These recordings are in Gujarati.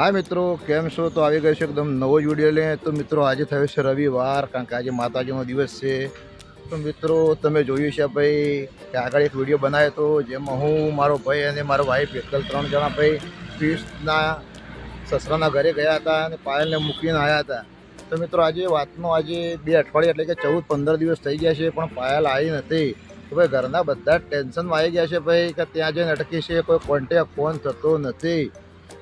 હા મિત્રો, કેમ છો? તો આવી ગયો છે એકદમ નવો જ વીડિયો લે તો મિત્રો, આજે થયો છે રવિવાર, કારણ કે આજે માતાજીનો દિવસ છે. તો મિત્રો, તમે જોયું છે ભાઈ કે આગળ એક વીડિયો બનાવ્યો હતો, જેમાં હું, મારો ભાઈ અને મારો વાઈફ એકદમ ત્રણ જણા ભાઈ પીસના સસરાના ઘરે ગયા હતા અને પાયલને મૂકીને આવ્યા હતા. તો મિત્રો, આજે વાતનો આજે બે અઠવાડિયા એટલે કે ચૌદ, પંદર દિવસ થઈ ગયા છે, પણ પાયલ આવી નથી. તો ભાઈ, ઘરના બધા ટેન્શનમાં આવી ગયા છે ભાઈ, કે ત્યાં જઈને અટકી છે, કોઈ કોન્ટેક ફોન થતો નથી.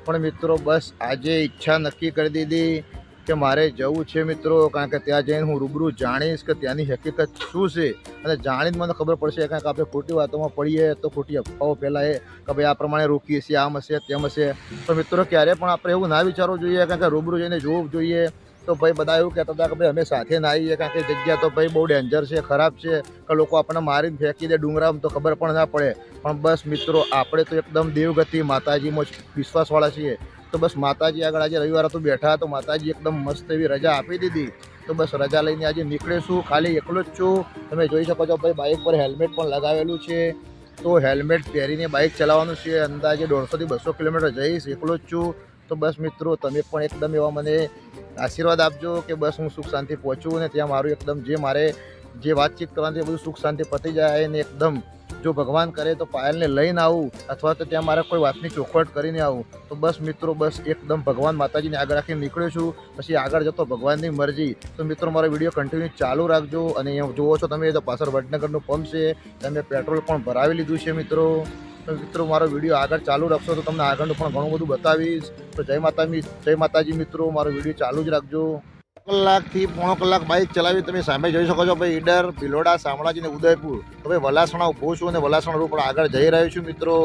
પણ મિત્રો, બસ આજે ઈચ્છા નક્કી કરી દીધી કે મારે જવું છે મિત્રો, કારણ કે ત્યાં જઈને હું રૂબરૂ જાણીશ કે ત્યાંની હકીકત શું છે. અને જાણીને મને ખબર પડશે કારણ કે આપણે ખોટી વાતોમાં પડીએ તો ખોટી અફવાઓ ફેલાય કે ભાઈ આ પ્રમાણે રોકીએ છીએ, આમ હશે, તેમ હશે. તો મિત્રો, ક્યારે પણ આપણે એવું ના વિચારવું જોઈએ, કારણ કે રૂબરૂ જઈને જોવું જોઈએ. તો ભાઈ બધા એવું કહેતા હતા કે ભાઈ અમે સાથે ના આવીએ, કારણ કે જગ્યા તો ભાઈ બહુ ડેન્જર છે, ખરાબ છે. કે લોકો આપણને મારીને ફેંકી દે, ડુંગરામાં તો ખબર પણ ના પડે. પણ બસ મિત્રો, આપણે તો એકદમ દેવગતિ માતાજીમાં વિશ્વાસવાળા છીએ. તો બસ માતાજી આગળ આજે રવિવારે તો બેઠા તો માતાજી એકદમ મસ્ત એવી રજા આપી દીધી. તો બસ રજા લઈને આજે નીકળીશું, ખાલી એકલો જ છું. તમે જોઈ શકો છો ભાઈ બાઇક પર હેલ્મેટ પણ લગાવેલું છે. તો હેલ્મેટ પહેરીને બાઇક ચલાવવાનું છે. અંદાજે દોઢસોથી બસો કિલોમીટર જઈશ, એકલો જ છું. તો બસ મિત્રો, તમે પણ એકદમ એવા મને આશીર્વાદ આપજો કે બસ હું સુખ શાંતિ પહોંચું અને ત્યાં મારું એકદમ જે મારે જે વાતચીત કરવાની બધું સુખ શાંતિ પતી જાય અને એકદમ જો ભગવાન કરે તો પાયલને લઈને આવું અથવા તો ત્યાં મારે કોઈ વાતની ચોખવટ કરીને આવું. તો બસ મિત્રો, બસ એકદમ ભગવાન માતાજીને આગળ રાખીને નીકળ્યો છું. પછી આગળ જતો ભગવાનની મરજી. તો મિત્રો, મારો વીડિયો કન્ટિન્યુ ચાલુ રાખજો અને જુઓ છો તમે તો પાછળ વડનગરનું પંપ છે. તમે પેટ્રોલ પણ ભરાવી લીધું છે મિત્રો. તો મિત્રો, મારો વીડિયો આગળ ચાલુ રાખશો તો તમને આગળનું પણ ઘણું બધું બતાવીશ. તો જય માતા જય માતાજી મિત્રો, મારો વીડિયો ચાલુ જ રાખજો. કલાકથી પોણો કલાક બાઇક ચલાવી તમે સામે જોઈ શકો છો. ભાઈ ઈડર, ભિલોડા, શામળાજી અને ઉદયપુર. હવે વલાસણા ઊભો છું અને વલાસણા રોડ આગળ જઈ રહ્યો છું મિત્રો.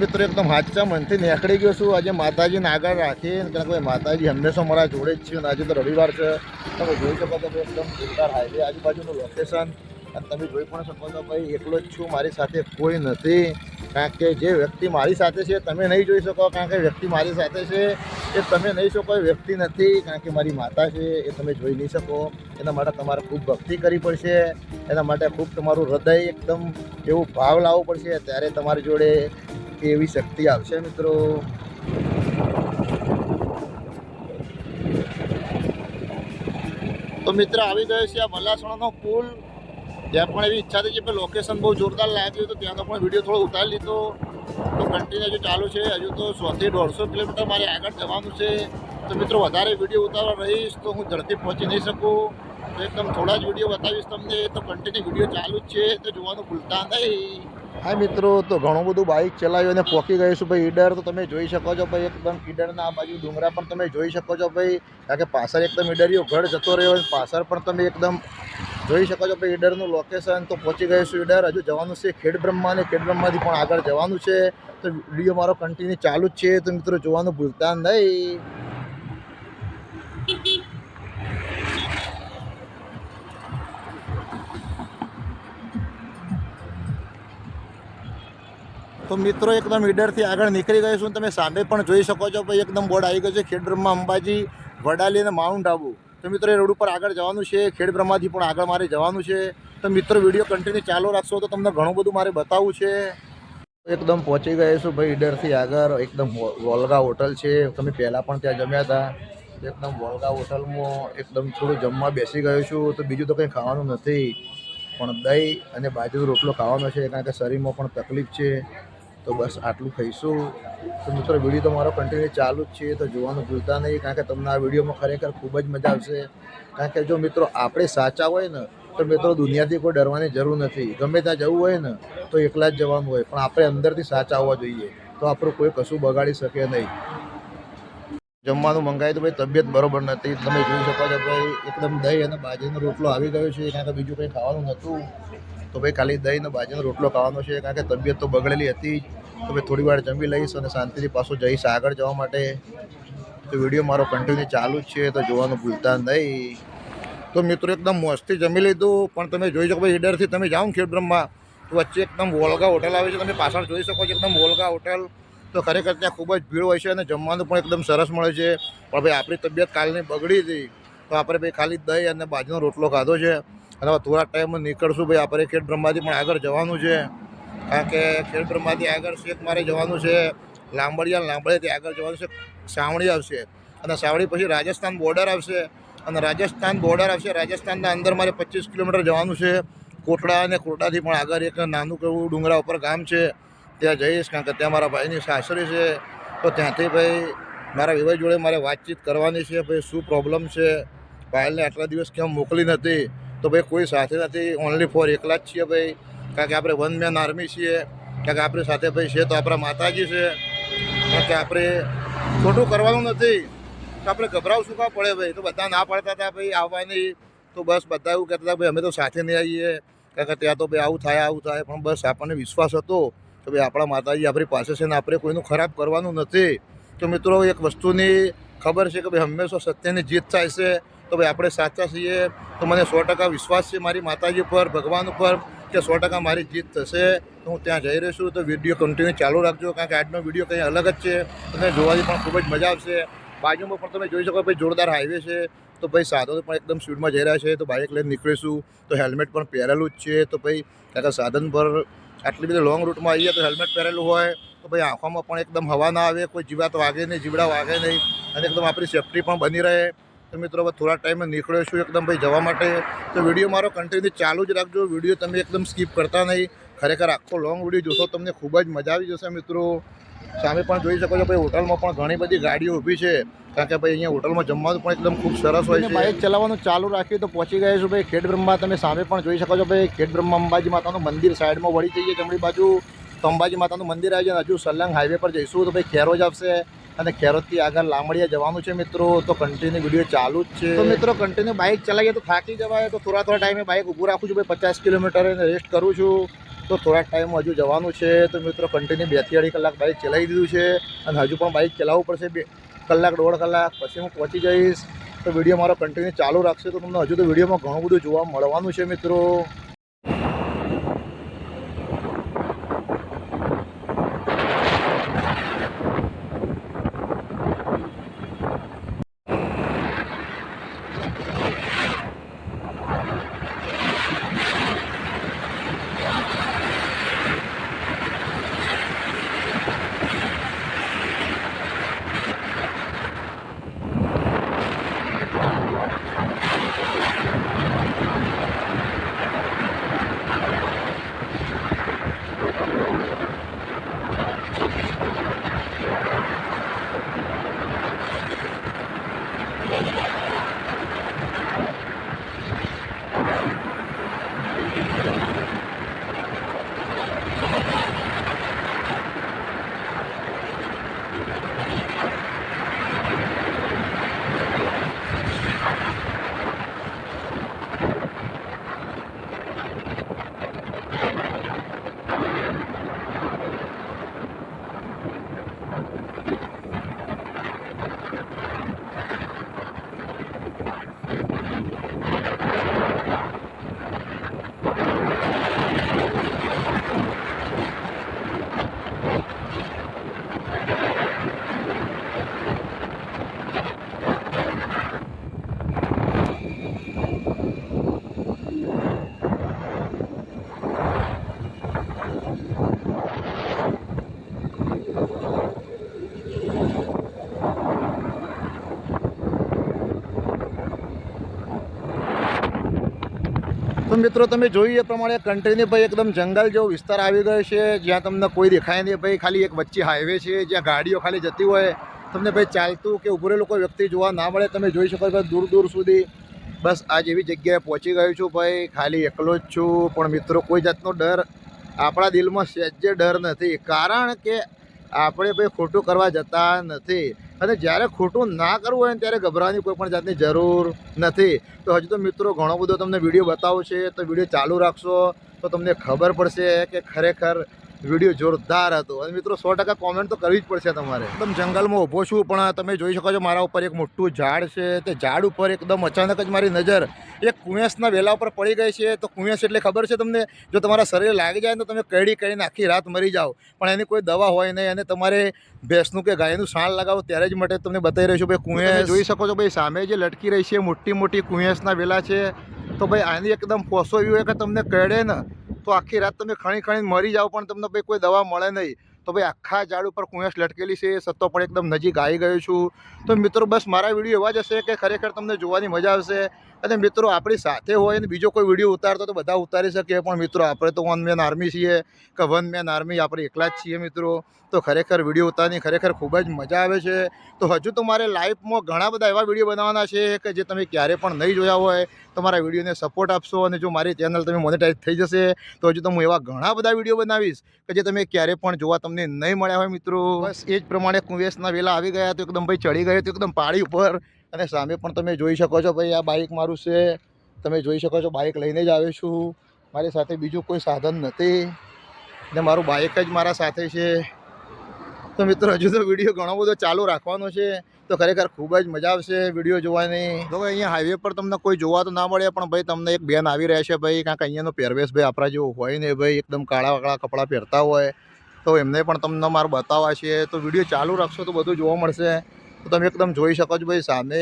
મિત્રો, એકદમ હાચા મનથી નીકળી ગયો છું. આજે માતાજીને આગળ રાખીએ કારણ કે ભાઈ માતાજી હંમેશા મારા જોડે જ છે અને આજે તો રવિવાર છે. તમે જોઈ શકો છો એકદમ જોરદાર હાઈવે આજુબાજુનું લોકેશન અને તમે જોઈ પણ શકો છો ભાઈ, એકલો જ છું, મારી સાથે કોઈ નથી. કારણ કે જે વ્યક્તિ મારી સાથે છે, તમે નહીં જોઈ શકો. કારણ કે વ્યક્તિ મારી સાથે છે, એ તમે નહીં શકો, એ વ્યક્તિ નથી. કારણ કે મારી માતા છે, એ તમે જોઈ નહીં શકો. એના માટે તમારે ખૂબ ભક્તિ કરવી પડશે. એના માટે ખૂબ તમારું હૃદય એકદમ એવું ભાવ લાવવો પડશે. ત્યારે તમારી જોડે એવી શક્તિ આવશે, મિત્રો. તો મિત્ર, આવી ગયો છે આ ભલાસણનો પુલ. ત્યાં પણ એવી ઈચ્છા થઈ છે કે લોકેશન બહુ જોરદાર લાગ્યું તો ત્યાંનો પણ વીડિયો થોડો ઉતારી લીધો. તો કન્ટિન્યુ હજુ ચાલુ છે. હજુ તો સોથી દોઢસો કિલોમીટર મારે આગળ જવાનું છે. તો મિત્રો, વધારે વીડિયો ઉતારવા રહીશ તો હું ઝડપથી પહોંચી નહીં શકું. તો એકદમ થોડા જ વીડિયો બતાવીશ તમને. તો કન્ટિન્યુ વીડિયો ચાલુ જ છે. તો જોવાનું ભૂલતા નહીં. હા મિત્રો, તો ઘણું બધું બાઇક ચલાવ્યું અને પહોંચી ગયું છું ભાઈ. ઈડર તો તમે જોઈ શકો છો ભાઈ, એકદમ ઈડરના આ બાજુ ડુંગરા પણ તમે જોઈ શકો છો ભાઈ. કારણ કે પાછળ એકદમ ઈડરિયો ઘર જતો રહ્યો અને પાછળ પણ તમે એકદમ જોઈ શકો છો ભાઈ ઈડરનું લોકેશન તો પહોંચી ગયું છું ઈડર. હજુ જવાનું છે ખેડ બ્રહ્મા અને ખેડ બ્રહ્માથી પણ આગળ જવાનું છે. તો વીડિયો મારો કન્ટિન્યુ ચાલુ જ છે. તો મિત્રો, જોવાનું ભૂલતા નહીં. તો મિત્રો, એકદમ ઈડરથી આગળ નીકળી ગયો છું. તમે સામે પણ જોઈ શકો છો ભાઈ, એકદમ બોર્ડ આવી ગયો છે ખેડબ્રહ્મા અંબાજી વડાલી અને માઉન્ટ આબુ. તો મિત્રો, એ રોડ ઉપર આગળ જવાનું છે ખેડબ્રહ્માથી પણ આગળ મારે જવાનું છે. તો મિત્રો, વીડિયો કન્ટિન્યુ ચાલુ રાખશો તો તમને ઘણું બધું મારે બતાવવું છે. એકદમ પહોંચી ગયો છું ભાઈ, ઈડરથી આગળ. એકદમ વોલગા હોટલ છે. તમે પહેલાં પણ ત્યાં જમ્યા હતા. એકદમ વોલગા હોટલમાં એકદમ થોડું જમવા બેસી ગયો છું. તો બીજું તો કંઈ ખાવાનું નથી. પણ દહીં અને બાજરી રોટલો ખાવાનો છે, કારણ કે શરીરમાં પણ તકલીફ છે. તો બસ આટલું ખાઈશું તો મિત્રો, વીડિયો તો મારો કન્ટિન્યુ ચાલુ જ છે, તો જોવાનું ભૂલતા નહીં, કારણ કે તમને આ વિડીયોમાં ખરેખર ખૂબ જ મજા આવશે. કારણ કે જો મિત્રો, આપણે સાચા હોય ને, તો મિત્રો દુનિયાથી કોઈ ડરવાની જરૂર નથી. ગમે ત્યાં જવું હોય ને, તો એકલા જ જવાનું હોય, પણ આપણે અંદરથી સાચા હોવા જોઈએ. તો આપણું કોઈ કશું બગાડી શકે નહીં. જમવાનું મંગાવ્યું તો ભાઈ તબિયત બરોબર નથી. તમે જોઈ શકો છો ભાઈ, એકદમ દહીં અને બાજરીનો રોટલો આવી ગયો છે, કારણ કે બીજું કંઈ ખાવાનું નહોતું. તો ભાઈ ખાલી દહીં અને બાજરીનો રોટલો ખાવાનો છે, કારણ કે તબિયત તો બગડેલી હતી જ. તો મેં થોડી વાર જમી લઈશ અને શાંતિથી પાછું જઈશ આગળ જવા માટે. તો વીડિયો મારો કન્ટિન્યુ ચાલુ જ છે, તો જોવાનું ભૂલતા નહીં. તો મિત્રો એકદમ મસ્તી જમી લીધું, પણ તમે જોઈ શકો ભાઈ ઈડરથી તમે જાઓ ને ખેડબ્રહ્મા, તો વચ્ચે એકદમ વોલગા હોટેલ આવે છે, તમે પાછળ જોઈ શકો છો એકદમ વોલગા હોટેલ. તો ખરેખર ત્યાં ખૂબ જ ભીડ હોય છે અને જમવાનું પણ એકદમ સરસ મળે છે. પણ ભાઈ આપણી તબિયત કાલની બગડી હતી, તો આપણે ભાઈ ખાલી દહીં અને બાજુનો રોટલો ખાધો છે. અને થોડા ટાઈમમાં નીકળશું ભાઈ, આપણે ખેડ બ્રહ્માથી પણ આગળ જવાનું છે. કારણ કે ખેડ આગળ શેખ મારે જવાનું છે. લાંબડિયા લાંબડિયાથી આગળ જવાનું છે. સાવણી આવશે. અને સાવણી પછી રાજસ્થાન બોર્ડર આવશે. અને રાજસ્થાન બોર્ડર આવશે. રાજસ્થાનના અંદર મારે પચીસ કિલોમીટર જવાનું છે. કોટડા અને કોટડાથી પણ આગળ એક નાનું કેવું ડુંગરા ઉપર ગામ છે. ત્યાં જઈશ કારણ કે ત્યાં મારા ભાઈની સાસરી છે. તો ત્યાંથી ભાઈ મારા વિભાગ જોડે મારે વાતચીત કરવાની છે. ભાઈ શું પ્રોબ્લેમ છે? ભાઈને આટલા દિવસ કેમ મોકલી નથી? તો ભાઈ કોઈ સાથે નથી. ઓનલી ફોર એકલા જ છીએ ભાઈ. કારણ કે આપણે વન મેન આર્મી છીએ. કારણ કે આપણી સાથે ભાઈ છે તો આપણા માતાજી છે. કારણ કે આપણે ખોટું કરવાનું નથી. તો આપણે ગભરાવ શું પડે ભાઈ? તો બધા ના પડતા હતા ભાઈ આવવાની. તો બસ બધા એવું કહેતા હતા, ભાઈ, અમે તો સાથે નહીં આવીએ. કારણ કે ત્યાં તો ભાઈ આવું થાય આવું થાય. પણ બસ આપણને વિશ્વાસ હતો કે ભાઈ આપણા માતાજી આપણી પાસે છે ને આપણે કોઈનું ખરાબ કરવાનું નથી. તો મિત્રો, એક વસ્તુની ખબર છે કે ભાઈ હંમેશા સત્યની જીત થાય છે. તો ભાઈ આપણે સાચા છીએ. તો મને સો ટકા વિશ્વાસ છે મારી માતાજી પર ભગવાન ઉપર. કે સો ટકા મારી જીત થશે હું ત્યાં જઈ રહ્યો છું. તો વીડિયો કન્ટિન્યુ ચાલુ રાખજો, કારણ કે આજનો વીડિયો કંઈ અલગ જ છે. તમને જોવાની પણ ખૂબ જ મજા આવશે. બાજુમાં પણ તમે જોઈ શકો ભાઈ જોરદાર હાઈવે છે. તો ભાઈ સાધનો પણ એકદમ સ્પીડમાં જઈ રહ્યા છે. તો બાઇક લઈને નીકળીશું. તો હેલ્મેટ પણ પહેરેલું જ છે. તો ભાઈ, કારણ સાધન પર આટલી બધી લોંગ રૂટમાં આવીએ તો હેલ્મેટ પહેરેલું હોય. તો ભાઈ આંખોમાં પણ એકદમ હવા ના આવે. કોઈ જીવાત વાગે નહીં, જીવડા વાગે નહીં. અને એકદમ આપણી સેફટી પણ બની રહે. તો મિત્રો હવે થોડા ટાઈમે નીકળ્યો છું એકદમ. ભાઈ જવા માટે. તો વીડિયો મારો કન્ટિન્યુ ચાલુ જ રાખજો. વીડિયો તમે એકદમ સ્કીપ કરતા નહીં. ખરેખર આખો લોંગ વીડિયો જોશો તમને ખૂબ જ મજા આવી જશે મિત્રો. સામે પણ જોઈ શકો છો ભાઈ હોટલમાં પણ ઘણી બધી ગાડીઓ ઊભી છે. કારણ કે ભાઈ અહીંયા હોટલમાં જમવાનું પણ એકદમ ખૂબ સરસ હોય છે. બાઇક ચલાવવાનું ચાલુ રાખ્યું તો પહોંચી ગયા છું ભાઈ ખેડ બ્રહ્મા. તમે સામે પણ જોઈ શકો છો ભાઈ ખેડ બ્રહ્મા અંબાજી માતાનું મંદિર સાઈડમાં વળી જઈએ જમણી બાજુ. તો અંબાજી માતાનું મંદિર આવી જાય હજુ સલંગ હાઈવે પર જઈશું તો ભાઈ ખેરોજ આવશે. અને ખેરોદથી આગળ લામડિયા જવાનું છે મિત્રો, તો કન્ટિન્યુ વીડિયો ચાલુ જ છે. તો મિત્રો કન્ટિન્યુ બાઇક ચલાવીએ તો થાકી જવાય, તો થોડા થોડા ટાઈમે બાઇક ઊભું રાખું છું, ભાઈ પચાસ કિલોમીટર અને રેસ્ટ કરું છું, તો થોડા ટાઈમ હજુ જવાનું છે. તો મિત્રો કન્ટિન્યુ બેથી અઢી કલાક બાઇક ચલાવી દીધું છે અને હજુ પણ બાઇક ચલાવવું પડશે, બે કલાક, દોઢ કલાક, પછી હું પહોંચી જઈશ. તો વીડિયો મારો કન્ટિન્યુ ચાલુ રાખશે, તો તમને હજુ તો વિડીયોમાં ઘણું બધું જોવા મળવાનું છે મિત્રો. તો મિત્રો, તમે જોઈ એ પ્રમાણે કન્ટ્રીની ભાઈ એકદમ જંગલ જેવો વિસ્તાર આવી ગયો છે, જ્યાં તમને કોઈ દેખાય નહીં ભાઈ. ખાલી એક વચ્ચે હાઈવે છે, જ્યાં ગાડીઓ ખાલી જતી હોય. તમને ભાઈ ચાલતું કે ઉભરેલું કોઈ વ્યક્તિ જોવા ના મળે, તમે જોઈ શકો ભાઈ દૂર દૂર સુધી. બસ આ જેવી જગ્યાએ પહોંચી ગયો છું ભાઈ. ખાલી એકલો જ છું, પણ મિત્રો, કોઈ જાતનો ડર આપણા દિલમાં સહેજે ડર નથી. કારણ કે આપણે ભાઈ ખોટું કરવા જતા નથી. અને જ્યારે ખોટું ના કરવું હોય ત્યારે ગભરાવાની કોઈ પણ જાતની જરૂર નથી. તો હજુ તો મિત્રો ઘણો બધો તમને વીડિયો બતાવો છે, તો વીડિયો ચાલુ રાખશો તો તમને ખબર પડશે કે ખરેખર વીડિયો જોરદાર હતો. અને મિત્રો સો ટકા કોમેન્ટ તો કરવી જ પડશે તમારે. એકદમ જંગલમાં ઊભો છું પણ તમે જોઈ શકો છો મારા ઉપર એક મોટું ઝાડ છે. તે ઝાડ ઉપર એકદમ અચાનક જ મારી નજર એક કુંવેસના વેલા ઉપર પડી ગઈ છે. તો કુંવેસ એટલે ખબર છે તમને? જો તમારા શરીરે લાગી જાય તો તમે કડી કરીને આખી રાત મરી જાઓ. પણ એની કોઈ દવા હોય નહીં. અને તમારે ભેંસનું કે ગાયનું સાણ લગાવો ત્યારે જ માટે તમને બતાવી રહ્યો છું ભાઈ કુંવેસ જોઈ શકો છો ભાઈ સામે જે લટકી રહી છે મોટી મોટી કુંવેસના વેલા છે. તો ભાઈ આની એકદમ પોસો એવી હોય કે તમને કરડે ને તો આખી રાત તમે ખણી ખણીને મરી જાઓ, પણ તમને ભાઈ કોઈ દવા મળે નહીં. તો ભાઈ આખા ઝાડ ઉપર કુંયસ લટકેલી છે, સત્તો પણ એકદમ નજીક આવી ગયો છું. તો મિત્રો, બસ મારા વીડિયો એવા જ હશે કે ખરેખર તમને જોવાની મજા આવશે. અને મિત્રો, આપણી સાથે હોય ને બીજો કોઈ વીડિયો ઉતારતો તો બધા ઉતારી શકીએ પણ મિત્રો, આપણે તો વન મેન આર્મી છીએ કે વન મેન આર્મી આપણે એકલા જ છીએ મિત્રો. તો ખરેખર વીડિયો ઉતારની ખરેખર ખૂબ જ મજા આવે છે. તો હજુ તો મારે લાઈફમાં ઘણા બધા એવા વીડિયો બનાવવાના છે કે જે તમે ક્યારે પણ નહીં જોયા હોય, તો મારા વિડીયોને સપોર્ટ આપશો અને જો મારી ચેનલ તમે મોનેટાઈઝ થઈ જશે, તો હજુ તો હું એવા ઘણા બધા વીડિયો બનાવીશ કે જે તમે ક્યારે પણ જોવા તમને નહીં મળ્યા હોય મિત્રો. બસ એ જ પ્રમાણે કુંવેશના વેલા આવી ગયા, તો એકદમ ભાઈ ચડી ગયો, તો એકદમ પાડી ઉપર અને સામે પણ તમે જોઈ શકો છો ભાઈ, આ બાઇક મારું છે. તમે જોઈ શકો છો બાઇક લઈને જ આવ્યો છું. મારી સાથે બીજું કોઈ સાધન નથી. ને મારું બાઇક જ મારા સાથે છે. તો મિત્રો, હજુ તો વીડિયો ઘણો બધો ચાલુ રાખવાનો છે. તો ખરેખર ખૂબ જ મજા આવશે વીડિયો જોવાની. તો ભાઈ, અહીંયા હાઈવે પર તમને કોઈ જોવા તો ના મળે, પણ ભાઈ, તમને એક બેન આવી રહ્યા છે ભાઈ. કાંક અહીંયાનો પહેરવેશ ભાઈ આપણા જેવો હોય ને ભાઈ. એકદમ કાળા કાળા કપડાં પહેરતા હોય. તો એમને પણ તમને મારું બતાવવા છે. તો વીડિયો ચાલુ રાખશો તો બધું જોવા મળશે. તો તમે એકદમ જોઈ શકો છો ભાઈ, સામે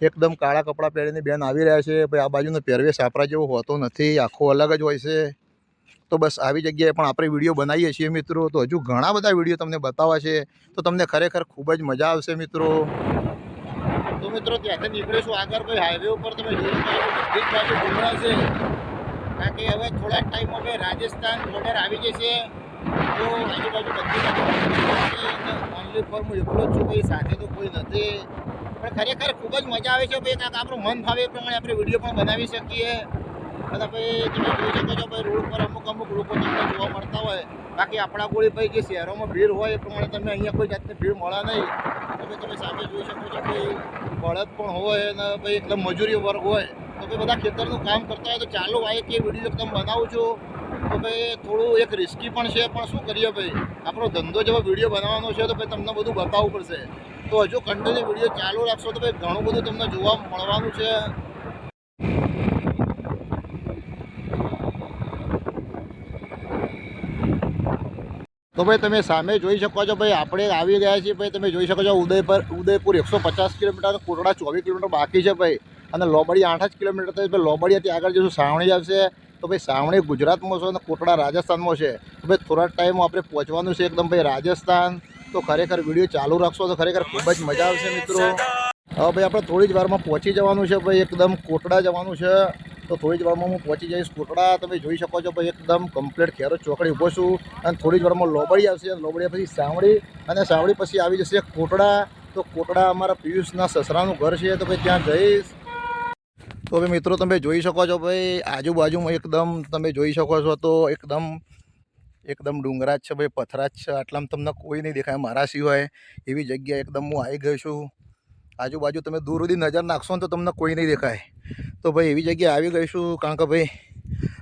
એકદમ કાળા કપડાં પહેરીને બેન આવી રહ્યા છે. ભાઈ, આ બાજુનો પહેરવેશ આપણા જેવો હોતો નથી, આખો અલગ જ હોય છે. તો બસ આવી જગ્યાએ પણ આપણે વીડિયો બનાવીએ છીએ મિત્રો. તો હજુ ઘણા બધા વીડિયો તમને બતાવવા છે. તો તમને ખરેખર ખૂબ જ મજા આવશે મિત્રો. તો મિત્રો, ત્યાંથી નીકળીશું આગળ. ભાઈ હાઈવે ઉપર તમે જોઈ બધી બાજુ કારણ કે હવે થોડા ટાઈમમાં રાજસ્થાન બોર્ડર આવી જશે બધી હું એકલો જ છું ભાઈ સાથે તો કોઈ નથી પણ ખરેખર ખૂબ જ મજા આવે છે આપણું મન ફાવે એ પ્રમાણે આપણે વીડિયો પણ બનાવી શકીએ અને ભાઈ તમે રોડ પર અમુક અમુક લોકો તમને જોવા મળતા હોય બાકી આપણા ગોળી ભાઈ જે શહેરોમાં ભીડ હોય એ પ્રમાણે તમે અહીંયા કોઈ જાતની ભીડ મળે નહીં તો તમે સામે જોઈ શકો છો ભાઈ બળદ પણ હોય અને ભાઈ એકદમ મજૂરી વર્ગ હોય તો ભાઈ બધા ખેતરનું કામ કરતા હોય તો ચાલો આ એક એ વીડિયો એકદમ બનાવું છું તો ભાઈ, થોડું એક રિસ્કી પણ છે, પણ શું કરીએ ભાઈ? આપણો ધંધો જેવો વીડિયો બનાવવાનો છે તો ભાઈ તમને બધું બતાવવું પડશે. તો હજુ કન્ટિન્યુ વીડિયો ચાલુ રાખશો તો ભાઈ ઘણું બધું તમને જોવા મળવાનું છે. તો ભાઈ, તમે સામે જોઈ શકો છો ભાઈ, આપણે આવી ગયા છીએ ભાઈ, તમે જોઈ શકો છો ઉદયપુર ઉદયપુર એકસો પચાસ કિલોમીટર કોટડા ચોવીસ કિલોમીટર બાકી છે ભાઈ. અને લોબડી આઠ જ કિલોમીટર થાય ભાઈ, લોબડીયાથી આગળ જશું, સાવણી આવશે. તો ભાઈ સાવણી ગુજરાતમાં છે અને કોટડા રાજસ્થાનમાં છે. તો ભાઈ થોડા ટાઈમમાં આપણે પહોંચવાનું છે એકદમ ભાઈ રાજસ્થાન. તો ખરેખર વીડિયો ચાલુ રાખશો તો ખરેખર ખૂબ જ મજા આવશે મિત્રો. હવે ભાઈ આપણે થોડી જ વારમાં પહોંચી જવાનું છે ભાઈ એકદમ કોટડા જવાનું છે. તો થોડી જ વારમાં હું પહોંચી જઈશ કોટડા. તમે જોઈ શકો છો ભાઈ એકદમ કમ્પ્લીટ ખેરો ચોકડી ઊભો છું. અને થોડી જ વારમાં લોબડી આવશે. અને લોબડી પછી સાવડી અને સાવડી પછી આવી જશે કોટડા. તો કોટડા અમારા પિયુષના સસરાનું ઘર છે. તો ભાઈ ત્યાં જઈશ. તો ભાઈ મિત્રો તમે જોઈ શકો છો ભાઈ, આજુબાજુમાં એકદમ તમે જોઈ શકો છો તો એકદમ એકદમ ડુંગરા જ છે ભાઈ પથરા જ છે. આટલામાં તમને કોઈ નહીં દેખાય, મારા સિવાય એવી જગ્યાએ એકદમ હું આવી ગયો છું. આજુબાજુ તમે દૂર સુધી નજર નાખશો ને તો તમને કોઈ નહીં દેખાય. તો ભાઈ એવી જગ્યાએ આવી ગઈ છું, કારણ કે ભાઈ,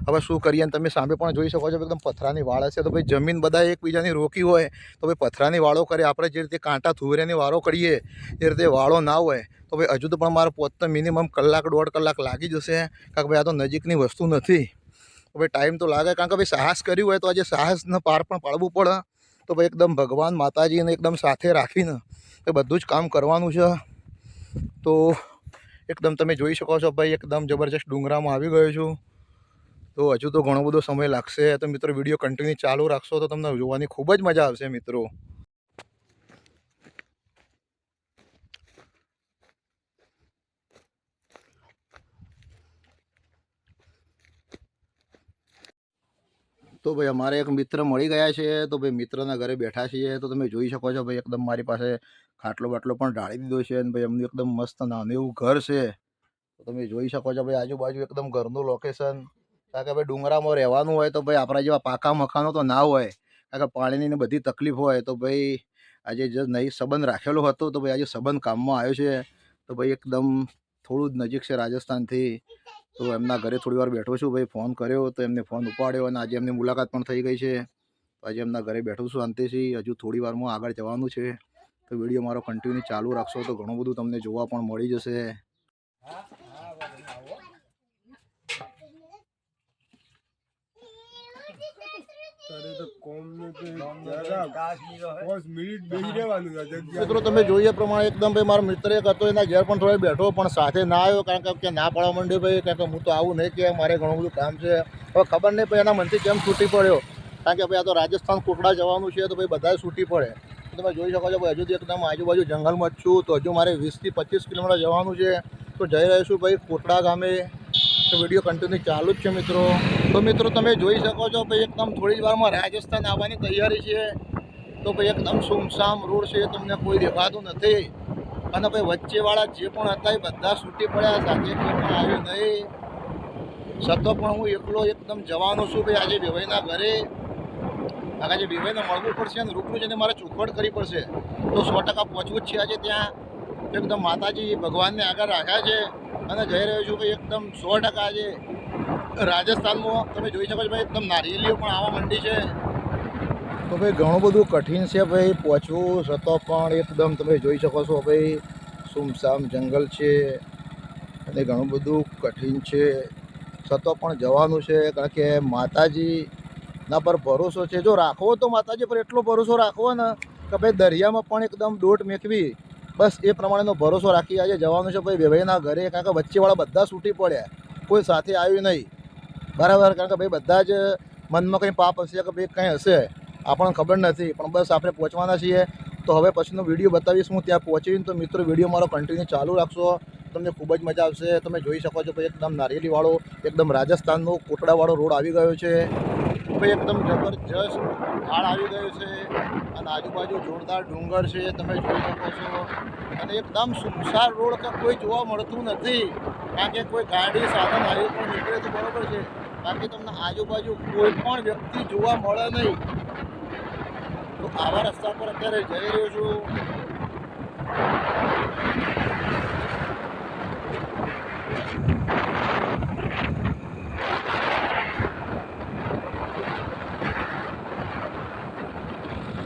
હવે શું કરીએ તમે સામે પણ જોઈ શકો છો, એકદમ પથરાની વાળ હશે તો ભાઈ જમીન બધા એકબીજાની રોકી હોય, તો ભાઈ પથરાની વાળો કરે. આપણે જે રીતે કાંટા થુવરેની વાળો કરીએ, એ રીતે વાળો ના હોય તો ભાઈ હજુ તો પણ મારે પહોંચતા મિનિમમ કલાક, દોઢ કલાક લાગી જશે. કારણ કે ભાઈ, આ તો નજીકની વસ્તુ નથી. તો ભાઈ ટાઈમ તો લાગે, કારણ કે ભાઈ, સાહસ કર્યું હોય તો આજે સાહસને પાર પણ પાડવું પડે. તો ભાઈ, એકદમ ભગવાન માતાજીને એકદમ સાથે રાખીને એ બધું જ કામ કરવાનું છે. તો એકદમ તમે જોઈ શકો છો ભાઈ, એકદમ જબરજસ્ત ડુંગરામાં આવી ગયો છું. તો હજુ તો ઘણો બધો સમય લાગશે. તો મિત્રો, વીડિયો કન્ટિન્યુ ચાલુ રાખશો તો તમને જોવાની ખૂબ જ મજા આવશે મિત્રો. તો ભાઈ અમારે એક મિત્ર મળી ગયા છે, તો ભાઈ મિત્રના ઘરે બેઠા છીએ, તો તમે જોઈ શકો છો ભાઈ એકદમ મારી પાસે ખાટલો બાટલો પણ ઢાળી દીધો છે અને ભાઈ એમનું એકદમ મસ્ત નાનું એવું ઘર છે. તો તમે જોઈ શકો છો ભાઈ આજુબાજુ એકદમ ઘરનું લોકેશન કારણ કે ભાઈ ડુંગરામાં રહેવાનું હોય તો ભાઈ આપણા જેવા પાકા મકાનો તો ના હોય. કારણ કે પાણીની ને બધી તકલીફ હોય તો ભાઈ આજે જે નહીં સંબંધ રાખેલો હતો તો ભાઈ આજે સંબંધ કામમાં આવ્યો છે. તો ભાઈ એકદમ થોડું જ નજીક છે રાજસ્થાનથી. તો એમના ઘરે થોડી વાર બેઠો છું. ભાઈ ફોન કર્યો તો એમને ફોન ઉપાડ્યો અને આજે એમની મુલાકાત પણ થઈ ગઈ છે. આજે એમના ઘરે બેઠું છું શાંતિથી. હજુ થોડી વારમાં આગળ જવાનું છે. તો વીડિયો મારો કન્ટિન્યુ ચાલુ રાખશો તો ઘણું બધું તમને જોવા પણ મળી જશે તારે તો કોમનું તો જરા પાંચ મિનિટ બેસી રહેવાનું છે જગ્યા મિત્રો તમે જોઈએ પ્રમાણે એકદમ ભાઈ મારો મિત્ર એક હતો એના ઘેર પણ થોડો બેઠો પણ સાથે ના આવ્યો કારણ કે ના પાડવા માંડ્યો ભાઈ કારણ કે હું તો આવું નહીં કે મારે ઘણું બધું કામ છે. હવે ખબર નહીં ભાઈ એના મનથી કેમ છૂટી પડ્યો. કારણ કે ભાઈ આ તો રાજસ્થાન કોટડા જવાનું છે તો ભાઈ બધાએ છૂટી પડે. તો તમે જોઈ શકો છો ભાઈ હજુ એકદમ આજુબાજુ જંગલમાં જ છું તો હજુ મારે વીસથી પચીસ કિલોમીટર જવાનું છે. તો જઈ રહ્યો છું ભાઈ કોટડા ગામે. તો વીડિયો કન્ટિન્યુ ચાલુ જ છે મિત્રો. તો મિત્રો, તમે જોઈ શકો છો ભાઈ એકદમ થોડી જ વારમાં રાજસ્થાન આવવાની તૈયારી છે. તો ભાઈ એકદમ સુમસામ રોડ છે તમને કોઈ દેખાતું નથી. અને ભાઈ વચ્ચેવાળા જે પણ હતા, એ બધા છૂટી પડ્યા, સાથે કોઈ પણ આવ્યું નહીં. છતાં પણ હું એકલો એકદમ જવાનો છું ભાઈ આજે વિવયના ઘરે. આજે વિવયને મળવું પડશે અને રૂબરૂ જઈને મારે ચોખવટ કરવી પડશે. તો સો ટકા પહોંચવું જ છે આજે ત્યાં. એકદમ માતાજી ભગવાનને આગળ રાખ્યા છે અને જઈ રહ્યો છું ભાઈ એકદમ સો ટકા છે રાજસ્થાનમાં, તમે જોઈ શકો છો ભાઈ, એકદમ નારિયેલીઓ પણ આવવા માંડી છે. તો ભાઈ ઘણું બધું કઠિન છે ભાઈ પહોંચવું છતાં પણ એકદમ તમે જોઈ શકો છો ભાઈ, સુમસામ જંગલ છે અને ઘણું બધું કઠિન છે. છતાં પણ જવાનું છે, કારણ કે માતાજી ના પર ભરોસો છે. જો રાખવો તો માતાજી પર એટલો ભરોસો રાખવો ને કે ભાઈ દરિયામાં પણ એકદમ દોટ મેકવી બસ એ પ્રમાણેનો ભરોસો રાખી આજે જવાનું છે ભાઈ બેભાઈના ઘરે, કારણ કે વચ્ચેવાળા બધા છૂટી પડ્યા. કોઈ સાથે આવ્યું નહીં. બરાબર, કારણ કે ભાઈ બધા જ મનમાં કંઈ પાપ હશે કે ભાઈ કંઈ હશે આપણને ખબર નથી. પણ બસ આપણે પહોંચવાના છીએ. તો હવે પછીનો વીડિયો બતાવીશ હું ત્યાં પહોંચીને તો મિત્રો, વીડિયો મારો કન્ટિન્યુ ચાલુ રાખશો. તમને ખૂબ જ મજા આવશે. તમે જોઈ શકો છો ભાઈ એકદમ નારિયેલીવાળો એકદમ રાજસ્થાનનો કોટડાવાળો રોડ આવી ગયો છે. ભાઈ એકદમ જબરજસ્ત ઢાળ આવી ગયું છે અને આજુબાજુ જોરદાર ડુંગર છે, તમે જોઈ શકો છો. અને એકદમ સુમસાર રોડ કે કોઈ જોવા મળતું નથી. કારણ કે કોઈ ગાડી, સાધન આવી પણ નીકળે તો બરાબર છે. બાકી તમને આજુબાજુ કોઈ પણ વ્યક્તિ જોવા મળે નહીં. તો આવા રસ્તા પર અત્યારે જઈ રહ્યો છું.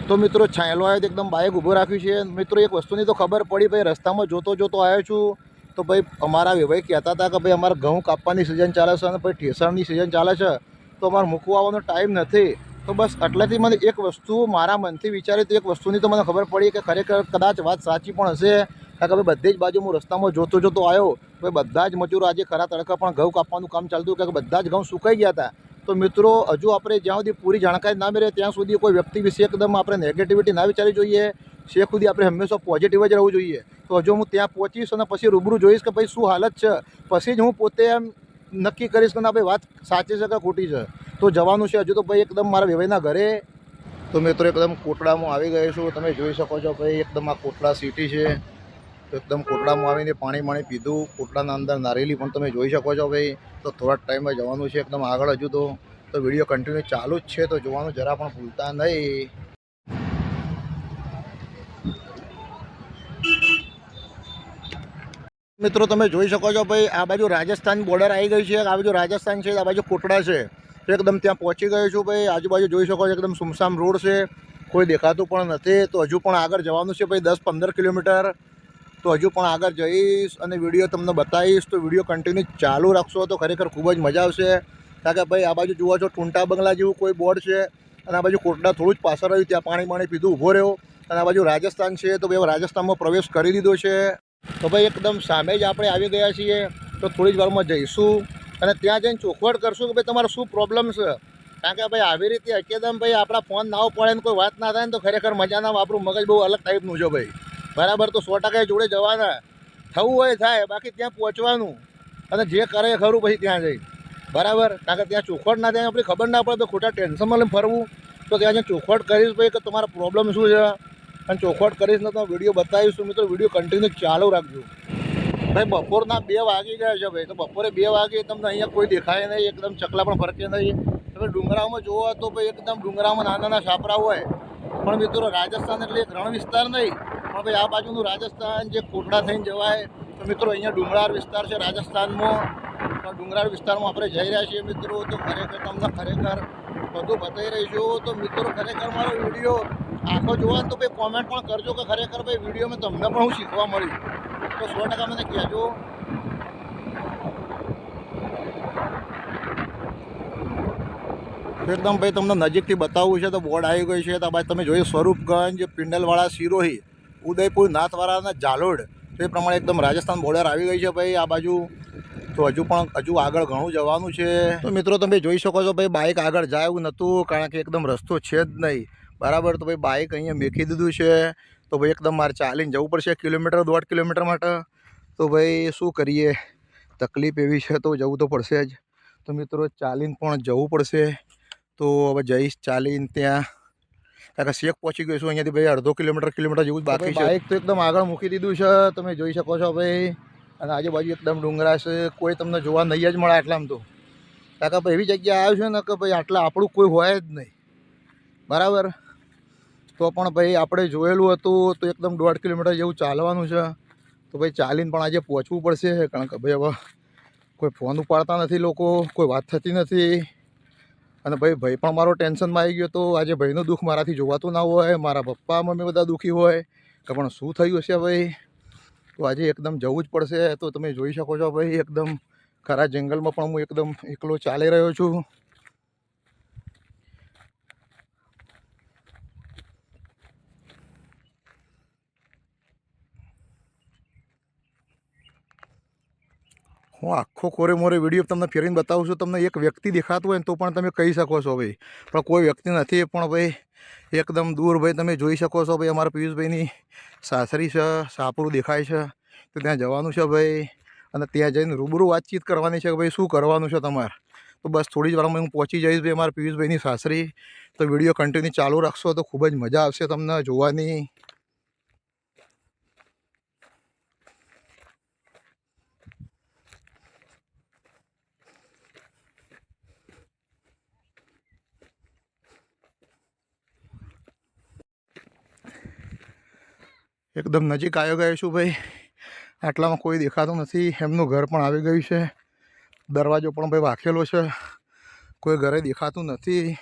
તો મિત્રો છાંયલો આવ્યો તો એકદમ બાઇક ઊભો રાખ્યું છે. મિત્રો, એક વસ્તુની તો ખબર પડી, ભાઈ, રસ્તામાં જોતો જોતો આવ્યો છું. તો ભાઈ, અમારા વેભાઈ કહેતા હતા કે, ભાઈ, અમારે ઘઉં કાપવાની સિઝન ચાલે છે અને ભાઈ ઠેસણની સિઝન ચાલે છે. તો અમારે મૂકવા આવવાનો ટાઈમ નથી. તો બસ આટલાથી મને એક વસ્તુ મારા મનથી વિચારી તો એક વસ્તુની તો મને ખબર પડી કે ખરેખર કદાચ વાત સાચી પણ હશે. કારણ કે ભાઈ, બધી જ બાજુ હું રસ્તામાં જોતો જોતો આવ્યો ભાઈ, બધા જ મજૂરો આજે ખરા તડકા પણ ઘઉં કાપવાનું કામ ચાલતું કે બધા જ ઘઉં સુકાઈ ગયા હતા. તો મિત્રો, હજુ આપણે જ્યાં સુધી પૂરી જાણકારી ના મળે ત્યાં સુધી કોઈ વ્યક્તિ વિશે એકદમ આપણે નેગેટિવિટી ના વિચારવી જોઈએ. શેખ સુધી આપણે હંમેશા પોઝિટિવ જ રહેવું જોઈએ. તો હજુ હું ત્યાં પહોંચીશ અને પછી રૂબરૂ જોઈશ કે ભાઈ શું હાલત છે. પછી જ હું પોતે એમ નક્કી કરીશ કે ના ભાઈ વાત સાચી છે કે ખોટી છે. તો જવાનું છે હજુ તો ભાઈ એકદમ મારા વેવાઈના ઘરે. તો મિત્રો, એકદમ કોટડામાં આવી ગયો છું. તમે જોઈ શકો છો ભાઈ, એકદમ આ કોટડા સિટી છે. એકદમ કોટડામાં આવીને પાણી પાણી પીધું. કોટડાના અંદર નારેલી પણ તમે જોઈ શકો છો ભાઈ. તો થોડા ટાઈમમાં જવાનું છે એકદમ આગળ હજુ તો. તો વીડિયો કન્ટિન્યુ ચાલુ જ છે, તો જોવાનું જરા પણ ભૂલતા નહીં. મિત્રો, તમે જોઈ શકો છો ભાઈ, આ બાજુ રાજસ્થાન બોર્ડર આવી ગઈ છે, આ બાજુ રાજસ્થાન છે, આ બાજુ કોટડા છે. એકદમ ત્યાં પહોંચી ગયો છું ભાઈ. આજુબાજુ જોઈ શકો છો, એકદમ સુમસામ રોડ છે. કોઈ દેખાતું પણ નથી. તો હજુ પણ આગળ જવાનું છે ભાઈ, દસ પંદર કિલોમીટર. તો હજુ પણ આગળ જઈશ અને વીડિયો તમને બતાવીશ. તો વીડિયો કન્ટિન્યુ ચાલુ રાખશો તો ખરેખર ખૂબ જ મજા આવશે. કારણ કે ભાઈ, આ બાજુ જુઓ છો, ટૂંટા બંગલા જેવું કોઈ બોર્ડ છે અને આ બાજુ કોટડા થોડું જ પાછળ રહ્યું, ત્યાં પાણી પાણી પીધું ઊભો રહ્યો અને આ બાજુ રાજસ્થાન છે, તો ભાઈ રાજસ્થાનમાં પ્રવેશ કરી દીધો છે. તો ભાઈ, એકદમ સામે જ આપણે આવી ગયા છીએ, તો થોડી જ વારમાં જઈશું અને ત્યાં જઈને ચોખવટ કરશું કે ભાઈ, તમારો શું પ્રોબ્લેમ છે? કારણ કે ભાઈ, આવી રીતે એકદમ ભાઈ, આપણા ફોન ના પડે ને કોઈ વાત ના થાય ને તો ખરેખર મજા ના આવે. આપણું મગજ બહુ અલગ ટાઈપનું છે ભાઈ. બરાબર તો સો ટકા જોડે જવાના. થવું હોય થાય, બાકી ત્યાં પહોંચવાનું. અને જે કરે ખરું પછી ત્યાં જઈ. બરાબર? કારણ કે ત્યાં ચોખવટ ના થાય આપણી ખબર ના પડે, તો ખોટા ટેન્શનમાં લઈને ફરવું. તો ત્યાં જઈને ચોખવટ કરીશ ભાઈ, કે તમારો પ્રોબ્લેમ શું છે? અને ચોખવટ કરીશ ને તો વીડિયો બતાવીશું. મિત્રો વીડિયો કન્ટિન્યુ ચાલુ રાખજો. ભાઈ, બપોરના બે વાગી ગયા છે ભાઈ. તો બપોરે બે વાગે તમને અહીંયા કોઈ દેખાય નહીં, એકદમ ચકલા પણ ફરકે નહીં. તમે ડુંગરામાં જોવો તો ભાઈ એકદમ ડુંગરામાં નાના નાના છાપરા હોય. પણ મિત્રો, રાજસ્થાન એટલે એક રણ વિસ્તાર નહીં. ભાઈ, આ બાજુનું રાજસ્થાન જે કોટડા થઈને જવાય, તો મિત્રો અહીંયા ડુંગરાળ વિસ્તાર છે રાજસ્થાનમાં. ડુંગરાળ વિસ્તારમાં આપણે જઈ રહ્યા છીએ મિત્રો, તો ખરેખર તમને ખરેખર બધું બતાવી રહીશું તો મિત્રો, ખરેખર મારો વીડિયો આખો જોવા તો ભાઈ કોમેન્ટ પણ કરજો કે ખરેખર ભાઈ વિડીયોમાં તમને પણ હું શીખવા મળ્યું. તો સો ટકા મને કહેજો. એકદમ ભાઈ, તમને નજીકથી બતાવવું છે તો બોર્ડ આવી ગયું છે. તો ભાઈ તમે જોયું સ્વરૂપગંજ પિંડલવાળા સિરોહી. ઉદયપુર નાથવાળા અને જાલોડ તો એ પ્રમાણે એકદમ રાજસ્થાન બોર્ડર આવી ગઈ છે ભાઈ આ બાજુ. તો તો હજુ પણ હજુ આગળ ઘણું જવાનું છે. તો મિત્રો તમે જોઈ શકો છો ભાઈ બાઇક આગળ જાય એવું નહોતું, કારણ કે એકદમ રસ્તો છે જ નહીં. બરાબર, તો ભાઈ બાઇક અહીંયા મેકી દીધું છે. તો ભાઈ એકદમ મારે ચાલીને જવું પડશે કિલોમીટર, દોઢ કિલોમીટર માટે. તો ભાઈ શું કરીએ? તકલીફ એવી છે તો જવું તો પડશે જ. તો મિત્રો ચાલીને પણ જવું પડશે. તો હવે જઈશ ચાલીને ત્યાં. કારણ કે શેક પહોંચી ગયો છું અહીંયાથી ભાઈ અડધો કિલોમીટર કિલોમીટર જેવું જ બાકી છે. બાઇક તો એકદમ આગળ મૂકી દીધું છે તમે જોઈ શકો છો ભાઈ. અને આજુબાજુ એકદમ ડુંગરા છે કોઈ તમને જોવા નહીં જ મળે આટલામાં તો. કારણ કે ભાઈ એવી જગ્યા આવ્યું છે ને કે ભાઈ આટલા આપણું કોઈ હોય જ નહીં. બરાબર? તો પણ ભાઈ આપણે જોયેલું હતું તો એકદમ દોઢ કિલોમીટર જેવું ચાલવાનું છે. તો ભાઈ ચાલીને પણ આજે પહોંચવું પડશે કારણ કે ભાઈ હવે કોઈ ફોન ઉપાડતા નથી લોકો કોઈ વાત થતી નથી. અને ભાઈ ભાઈ પણ મારો ટેન્શનમાં આવી ગયો તો આજે ભાઈનું દુઃખ મારાથી જોવાતું ના હોય, મારા પપ્પા, મમ્મી બધા દુઃખી હોય. કે પણ શું થયું હશે ભાઈ? તો આજે એકદમ જવું જ પડશે. તો તમે જોઈ શકો છો ભાઈ, એકદમ ખરા જંગલમાં પણ હું એકદમ એકલો ચાલી રહ્યો છું. હું આખો કોરે મોરે વીડિયો તમને ફેરીને બતાવું છું. તમને એક વ્યક્તિ દેખાતું હોય ને તો પણ તમે કહી શકો છો ભાઈ. પણ કોઈ વ્યક્તિ નથી, પણ ભાઈ, એકદમ દૂર ભાઈ તમે જોઈ શકો છો ભાઈ અમારા પિયુષભાઈની સાસરી છે સાપરું દેખાય છે. તો ત્યાં જવાનું છે ભાઈ. અને ત્યાં જઈને રૂબરૂ વાતચીત કરવાની છે કે ભાઈ શું કરવાનું છે તમારે? તો બસ થોડી જ વારમાં હું પહોંચી જઈશ ભાઈ અમારા પિયુષભાઈની સાસરી. તો વીડિયો કન્ટિન્યુ ચાલુ રાખશો તો ખૂબ જ મજા આવશે તમને જોવાની. એકદમ નજીક આવ્યો ગયો છું ભાઈ. આટલામાં કોઈ દેખાતું નથી. એમનું ઘર પણ આવી ગયું છે. દરવાજો પણ ભાઈ વાંખેલો છે. કોઈ ઘરે દેખાતું નથી.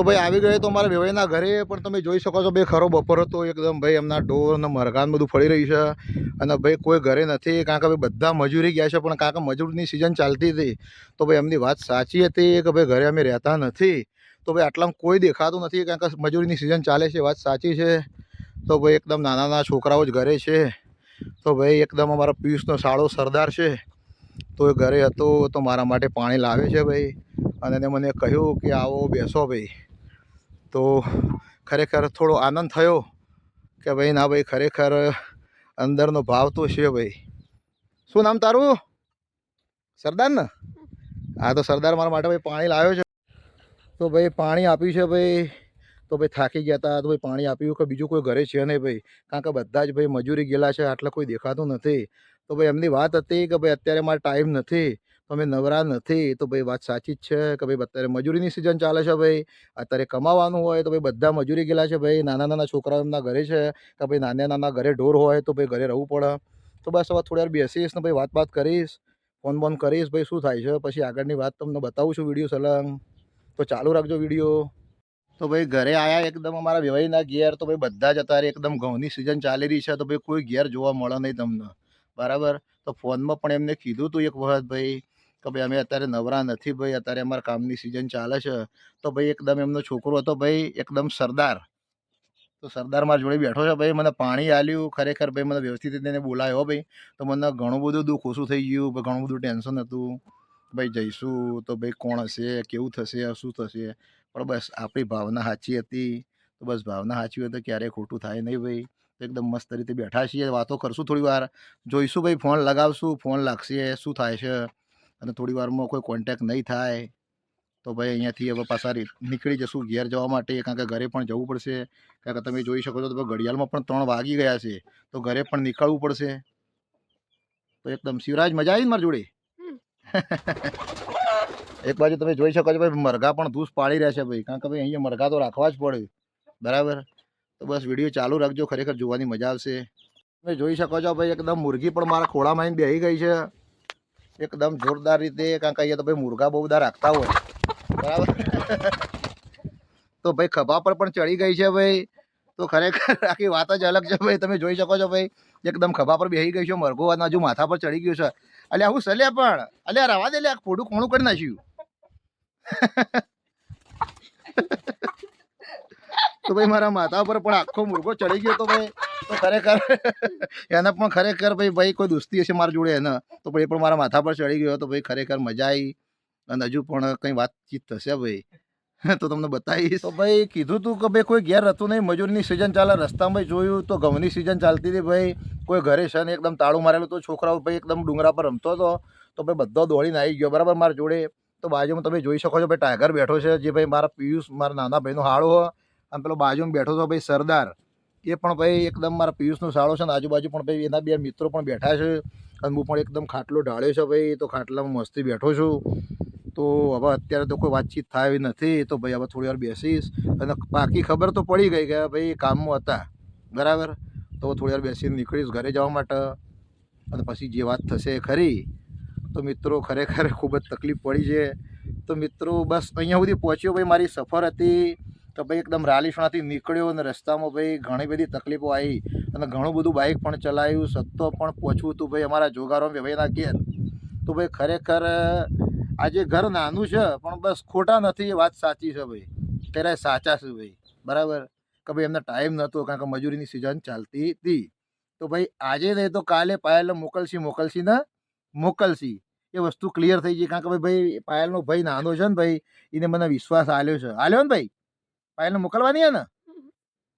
તો ભાઈ આવી ગયો તો મારા વેવાઈના ઘરે, પણ તમે જોઈ શકો છો ભાઈ ખરો બપોર હતો, એકદમ ભાઈ એમના ઢોર અને મરઘાન બધું ફળી રહ્યું છે. અને ભાઈ કોઈ ઘરે નથી, કારણ કે ભાઈ બધા મજૂરી ગયા છે, પણ કારણ કે મજૂરની સિઝન ચાલતી હતી, તો ભાઈ એમની વાત સાચી હતી કે ભાઈ ઘરે અમે રહેતા નથી. તો ભાઈ આટલામાં કોઈ દેખાતું નથી, કારણ કે મજૂરીની સિઝન ચાલે છે વાત સાચી છે. તો ભાઈ એકદમ નાના નાના છોકરાઓ જ ઘરે છે. તો ભાઈ એકદમ અમારા પિયુષનો સાળો સરદાર છે. તો એ ઘરે હતો, તો મારા માટે પાણી લાવે છે ભાઈ. અને મને કહ્યું કે આવો બેસો ભાઈ. તો ખરેખર થોડો આનંદ થયો કે ભાઈ, ના ભાઈ, ખરેખર અંદરનો ભાવ તો છે ભાઈ. શું નામ તારું? સરદાર ને? હા, તો સરદાર મારા માટે ભાઈ પાણી લાવ્યો છે. તો ભાઈ, પાણી આપ્યું છે ભાઈ. તો ભાઈ થાકી ગયા હતા તો ભાઈ પાણી આપ્યું કે બીજું કોઈ ઘરે છે નહીં ભાઈ. કારણ કે બધા જ ભાઈ મજૂરી ગયેલા છે, આટલા કોઈ દેખાતું નથી. તો ભાઈ એમની વાત હતી કે ભાઈ અત્યારે મારે ટાઈમ નથી. તો અમે નવરા નથી, તો ભાઈ વાત સાચી જ છે કે ભાઈ અત્યારે મજૂરીની સિઝન ચાલે છે ભાઈ. અત્યારે કમાવાનું હોય તો ભાઈ બધા મજૂરી ગયેલા છે ભાઈ. નાના નાના છોકરાઓ એમના ઘરે છે કે ભાઈ નાના નાના ઘરે ઢોર હોય તો ભાઈ ઘરે રહેવું પડે. તો બસ હવે થોડી વાર બેસીશ ને ભાઈ વાત વાત કરીશ. ફોન બોન કરીશ ભાઈ શું થાય છે? પછી આગળની વાત તમને બતાવું છું વીડિયો સલંગ. તો ચાલુ રાખજો વીડિયો તો ભાઈ ઘરે આવ્યા એકદમ અમારા વ્યવહારના ઘેર તો ભાઈ બધા જ અત્યારે એકદમ ઘઉંની સિઝન ચાલી રહી છે તો ભાઈ કોઈ ઘેર જોવા મળે નહીં તમને. બરાબર? તો ફોનમાં પણ એમને કીધું હતું એક વખત ભાઈ. કે ભાઈ અમે અત્યારે નવરા નથી ભાઈ, અત્યારે અમારા કામની સિઝન ચાલે છે, તો ભાઈ એકદમ એમનો છોકરો હતો ભાઈ એકદમ સરદાર. તો સરદાર મારા જોડે બેઠો છે ભાઈ, મને પાણી આલ્યું ખરેખર ભાઈ મને વ્યવસ્થિત રીતે એને બોલાયો ભાઈ. તો મને ઘણું બધું દુઃખ ઓછું થઈ ગયું ઘણું બધું ટેન્શન હતું. ભાઈ જઈશું, તો ભાઈ કોણ હશે, કેવું થશે શું થશે? પણ બસ આપણી ભાવના સાચી હતી. તો બસ ભાવના સાચી હોય તો ક્યારેય ખોટું થાય નહીં ભાઈ. તો એકદમ મસ્ત રીતે બેઠા છીએ, વાતો કરશું થોડી વાર જોઈશું ભાઈ, ફોન લગાવશું, ફોન લાગશે, શું થાય છે? અને થોડી વારમાં કોઈ કોન્ટેક નહીં થાય તો ભાઈ અહીંયાથી હવે પાછા નીકળી જશું ઘેર જવા માટે. કારણ કે ઘરે પણ જવું પડશે. કારણ કે તમે જોઈ શકો છો તો ઘડિયાળમાં પણ ત્રણ વાગી ગયા છે. તો ઘરે પણ નીકળવું પડશે. તો એકદમ શિવરાજ મજા આવી ને મારી જોડે? એક બાજુ તમે જોઈ શકો છો ભાઈ મરઘા પણ ધૂસ પાડી રહ્યા છે ભાઈ. કારણ કે ભાઈ અહીંયા મરઘા તો રાખવા જ પડે. બરાબર? તો બસ વીડિયો ચાલુ રાખજો ખરેખર જોવાની મજા આવશે. તમે જોઈ શકો છો ભાઈ એકદમ મુરગી પણ મારા ખોળામાં બેસી ગઈ છે. એકદમ જોરદાર રીતે, કારણ કે અહીંયા તો ભાઈ મુર્ગા બહુ બધા રાખતા હોય. બરાબર? તો ભાઈ ખભા પર પણ ચડી ગઈ છે ભાઈ. તો ખરેખર આખી વાત જ અલગ છે ભાઈ. તમે જોઈ શકો છો ભાઈ, એકદમ ખભા પર બેસી ગઈ છે મરઘો હજુ માથા પર ચડી ગયું છે. અલ્યા હું સલ્યા પણ. અલ્યા, રવા દે લે ફોડું કોણું કરી નાખ્યું? તો ભાઈ મારા માથા પર પણ આખો મુર્ગો ચડી ગયો તો ભાઈ, તો ખરેખર એને પણ ખરેખર ભાઈ ભાઈ કોઈ દોસ્તી હશે મારા જોડે એને, તો ભાઈ પણ મારા માથા પર ચડી ગયો તો ભાઈ ખરેખર મજા આવી અને હજુ પણ કંઈ વાતચીત થશે ભાઈ. તો તમને બતાવીશ. તો ભાઈ કીધું તું કે ભાઈ કોઈ ઘેર હતું નહીં, મજૂરની સિઝન ચાલે, રસ્તામાં જોયું તો ઘઉંની સિઝન ચાલતી હતી ભાઈ. કોઈ ઘરે છે ને એકદમ તાળું મારેલું તો છોકરાઓ ભાઈ એકદમ ડુંગરા પર રમતો હતો. તો ભાઈ બધો દોડીને આવી ગયો, બરાબર મારા જોડે. તો બાજુમાં તમે જોઈ શકો છો ભાઈ ટાઈગર બેઠો છે, જે ભાઈ મારા પિયુષ, મારા નાના ભાઈનો હાળો હોય અને પેલો બાજુમાં બેઠો હતો ભાઈ સરદાર. એ પણ ભાઈ એકદમ મારા પિયુષનો સાળો છે ને આજુબાજુ પણ ભાઈ એના બે મિત્રો પણ બેઠા છે. અને હું પણ એકદમ ખાટલો ઢાળ્યો છે ભાઈ, તો ખાટલામાં મસ્તી બેઠો છું. તો હવે અત્યારે તો કોઈ વાતચીત થાય એવી નથી, તો ભાઈ હવે થોડી વાર બેસીશ. અને બાકી ખબર તો પડી ગઈ કે ભાઈ કામમાં હતા. બરાબર? તો થોડી વાર બેસીને નીકળીશ ઘરે જવા માટે. અને પછી જે વાત થશે ખરી. તો મિત્રો, ખરેખર ખૂબ જ તકલીફ પડી છે. તો મિત્રો, બસ અહીંયા સુધી પહોંચ્યો ભાઈ મારી સફર હતી. તો ભાઈ એકદમ રાલીસણાથી નીકળ્યો અને રસ્તામાં ભાઈ ઘણી બધી તકલીફો આવી અને ઘણું બધું બાઇક પણ ચલાવ્યું, સત્તો પણ પહોંચવું હતું ભાઈ અમારા જોગારો ભાઈના ઘેર. તો ભાઈ ખરેખર આજે ઘર નાનું છે, પણ બસ ખોટા નથી એ વાત સાચી છે ભાઈ. ત્યારે સાચા છે ભાઈ. બરાબર? કે ભાઈ એમને ટાઈમ નહોતો, કારણ કે મજૂરીની સિઝન ચાલતી હતી. તો ભાઈ આજે નહીં તો કાલે પાયલ મોકલશી મોકલશી ને મોકલશી. એ વસ્તુ ક્લિયર થઈ ગઈ, કારણ કે ભાઈ ભાઈ પાયલનો ભાઈ નાનો છે ને ભાઈ, એને મને વિશ્વાસ આલ્યો છે. આલ્યો ને ભાઈ? પાયલને મોકલવાની હે ને?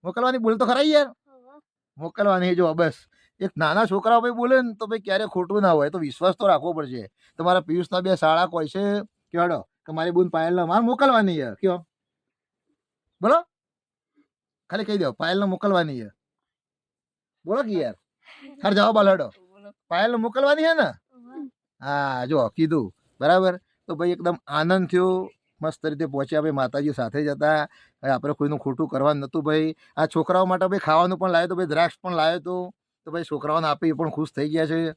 મોકલવાની બોલ તો ખરા યાર. મોકલવાની જો બસ. એક નાના છોકરા ભાઈ બોલે ને તો ભાઈ ક્યારે ખોટું ના હોય તો વિશ્વાસ તો રાખવો પડશે. તમારા પિયુષના બે શાળા કોઈ છે? કેડો કે મારી બુન પાયલને માર મોકલવાની છે કયો? બોલો. ખાલી કહી દો પાયલને મોકલવાની છે બોલો કે યાર. હાર જવાબ આલો પાયલને મોકલવાની છે ને? હા જો કીધું. બરાબર? તો ભાઈ એકદમ આનંદ થયો. મસ્ત રીતે પહોંચ્યા. ભાઈ, માતાજી સાથે જ હતા. આપણે કોઈનું ખોટું કરવાનું નહોતું, ભાઈ. આ છોકરાઓ માટે ભાઈ ખાવાનું પણ લાવ્યો તો, ભાઈ, દ્રાક્ષ પણ લાવ્યો તો. તો ભાઈ, છોકરાઓને આપી પણ ખુશ થઈ ગયા છે.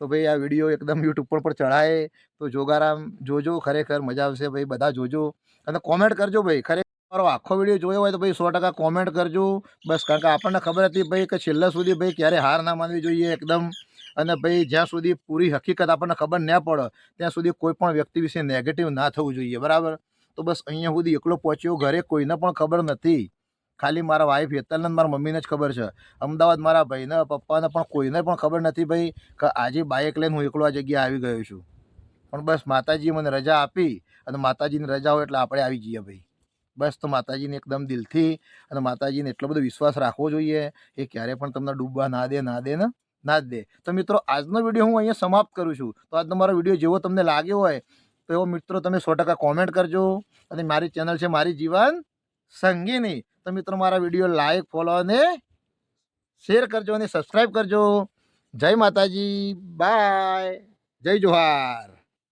તો ભાઈ, આ વીડિયો એકદમ યુટ્યુબ પર પણ ચડાય. તો જોગારામ, જોજો, ખરેખર મજા આવશે, ભાઈ, બધા જોજો. અને કોમેન્ટ કરજો, ભાઈ. ખરેખર મારો આખો વીડિયો જોયો હોય તો, ભાઈ, સો ટકા કોમેન્ટ કરજો. બસ, કારણ કે આપણને ખબર હતી, ભાઈ, કે છેલ્લા સુધી, ભાઈ, ક્યારે હાર ના માનવી જોઈએ, એકદમ. અને ભાઈ જ્યાં સુધી પૂરી હકીકત આપણને ખબર ના પડે, ત્યાં સુધી કોઈ પણ વ્યક્તિ વિશે નેગેટિવ ના થવું જોઈએ, બરાબર? તો બસ અહીંયા સુધી એકલો પહોંચ્યો, ઘરે કોઈને પણ ખબર નથી. ખાલી મારા વાઈફ હેતલને મારા મમ્મીને જ ખબર છે. અમદાવાદ મારા ભાઈને, પપ્પાને પણ કોઈને પણ ખબર નથી ભાઈ, કે આજે બાઇક લઈને હું એકલો આ જગ્યાએ આવી ગયો છું. પણ બસ માતાજીએ મને રજા આપી, અને માતાજીની રજા હોય એટલે આપણે આવી જઈએ ભાઈ. બસ તો માતાજીને એકદમ દિલથી, અને માતાજીને એટલો બધો વિશ્વાસ રાખવો જોઈએ, એ ક્યારે પણ તમને ડૂબવા ના દે ના દે ને. ના જ દે. તો મિત્રો, આજનો વીડિયો હું અહીંયા સમાપ્ત કરું છું. તો આજનો મારો વીડિયો જેવો તમને લાગ્યો હોય, તો એવો મિત્રો તમે સો ટકા કોમેન્ટ કરજો. અને મારી ચેનલ છે મારી જીવન સંગીની. તો મિત્રો, મારા વીડિયો લાઈક ફોલો અને શેર કરજો અને સબસ્ક્રાઈબ કરજો. જય માતાજી. બાય જય જોહાર.